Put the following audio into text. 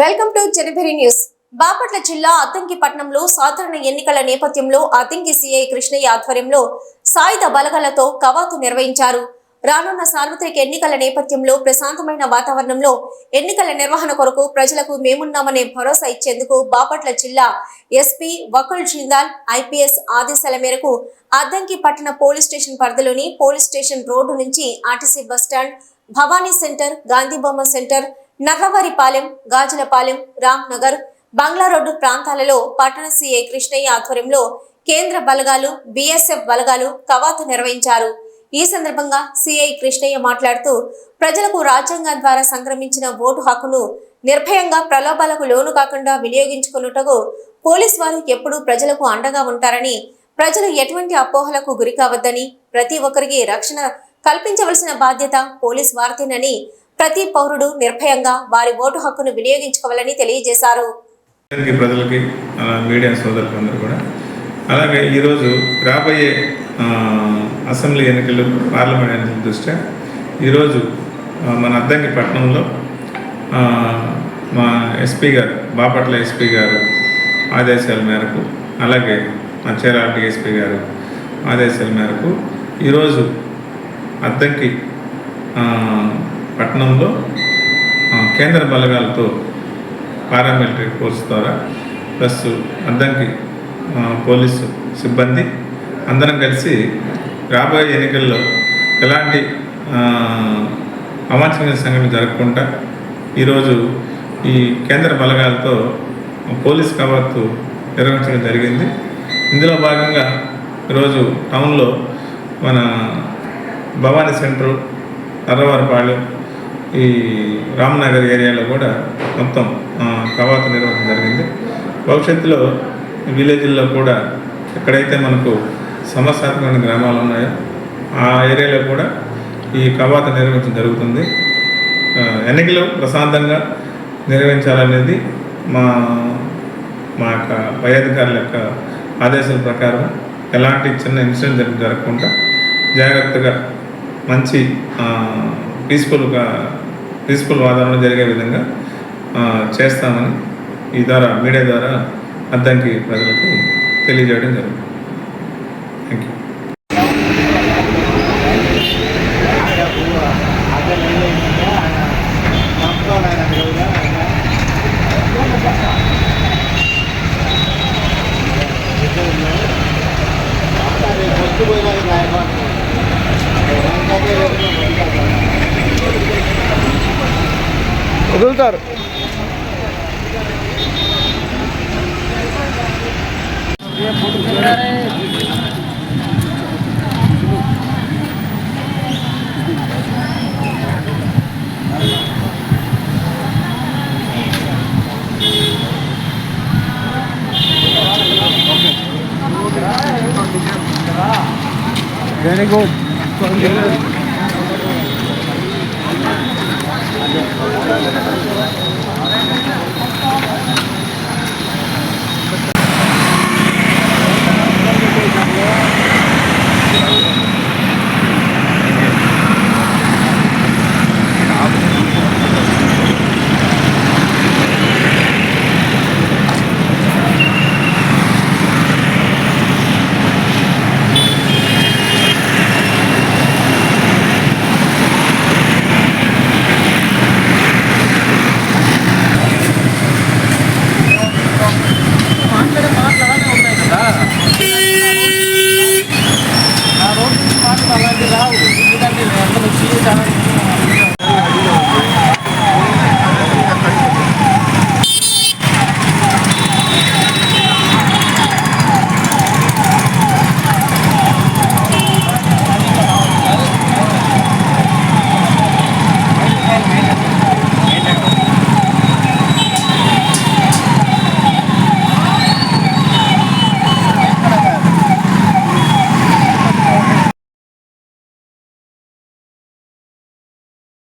Welcome to జనభరి news. Bapatla జిల్లా అద్దంకిపట్నంలో సాధారణ ఎన్నికల నేపథ్యంలో అద్దంకి సిఐ కృష్ణయ్య ఆధ్వర్యంలో సాయుధ బలగాలతో కవాతు నిర్వహించారు. రానున్న సార్వత్రిక ఎన్నికల నేపథ్యంలో ప్రశాంతమైన వాతావరణంలో ఎన్నికల నిర్వహణ కొరకు ప్రజలకు మేమున్నామనే భరోసా ఇచ్చేందుకు బాపట్ల జిల్లా ఎస్పీ వకుల్ జిందాల్ ఐపీఎస్ ఆదేశాల మేరకు అద్దంకి పట్టణ పోలీస్ స్టేషన్ పరిధిలోని పోలీస్ స్టేషన్ రోడ్డు నుంచి RTC bus stand Bhavani centre Gandhibomma centre Narravaripalem Gajulapalem Ram Nagar bungalow road ప్రాంతాలలో పట్టణ సీఏ కృష్ణయ్య ఆధ్వర్యంలో కేంద్ర బలగాలు బీఎస్ఎఫ్ బలగాలు కవాతు నిర్వహించారు. ఈ సందర్భంగా సిఐ కృష్ణయ్య మాట్లాడుతూ ప్రజలకు రాజ్యాంగం ద్వారా సంక్రమించిన ఓటు హక్కును నిర్భయంగా ప్రలోభాలకు లోను కాకుండా వినియోగించుకున్నటకు పోలీస్ వారు ఎప్పుడూ ప్రజలకు అండగా ఉంటారని ప్రజలు ఎటువంటి అపోహలకు గురి కావద్దని ప్రతి ఒక్కరికి రక్షణ కల్పించవలసిన బాధ్యత పోలీస్ వారిదేనని ప్రతి పౌరుడు నిర్భయంగా వారి ఓటు హక్కును వినియోగించుకోవాలని తెలియజేశారు. ప్రజలకి మీడియా సోదరులకు అందరూ కూడా. అలాగే ఈరోజు రాబోయే అసెంబ్లీ ఎన్నికలు పార్లమెంట్ ఎన్నికల దృష్ట్యా ఈరోజు మన అద్దంకి పట్టణంలో మా ఎస్పీ గారు బాపట్ల ఎస్పీ గారు ఆదేశాల మేరకు అలాగే మా చీరాల డిఎస్పీ గారు ఆదేశాల మేరకు ఈరోజు అద్దంకి పట్టణంలో కేంద్ర బలగాలతో పారామిలిటరీ ఫోర్స్ ద్వారా ప్లస్ అద్దంకి పోలీసు సిబ్బంది అందరం కలిసి రాబోయే ఎన్నికల్లో ఎలాంటి అవాంఛనీయ సంఘటన జరగకుండా ఈరోజు ఈ కేంద్ర బలగాలతో పోలీస్ కవాతు నిర్వహించడం జరిగింది. ఇందులో భాగంగా ఈరోజు టౌన్లో మన భవానీ సెంటర్ అర్రవారిపాళెం ఈ రామ్నగర్ ఏరియాలో కూడా మొత్తం కవాత నిర్వహణ జరిగింది. భవిష్యత్తులో విలేజ్ల్లో కూడా ఎక్కడైతే మనకు సమస్యాత్మకమైన గ్రామాలు ఉన్నాయో ఆ ఏరియాలో కూడా ఈ కవాత నిర్వహించడం జరుగుతుంది. ఎన్నికలు ప్రశాంతంగా నిర్వహించాలనేది మా మా యొక్క పై అధికారుల యొక్క ఆదేశాల ప్రకారం ఎలాంటి చిన్న ఇన్సిడెంట్ జరగకుండా జాగ్రత్తగా మంచి పీస్ఫుల్గా పీస్ఫుల్ వాతావరణం జరిగే విధంగా చేస్తామని ఈ ద్వారా మీడియా ద్వారా అద్దంకి ప్రజలకి తెలియజేయడం జరుగుతుంది. Thank you Okultar. Very good. 何だ?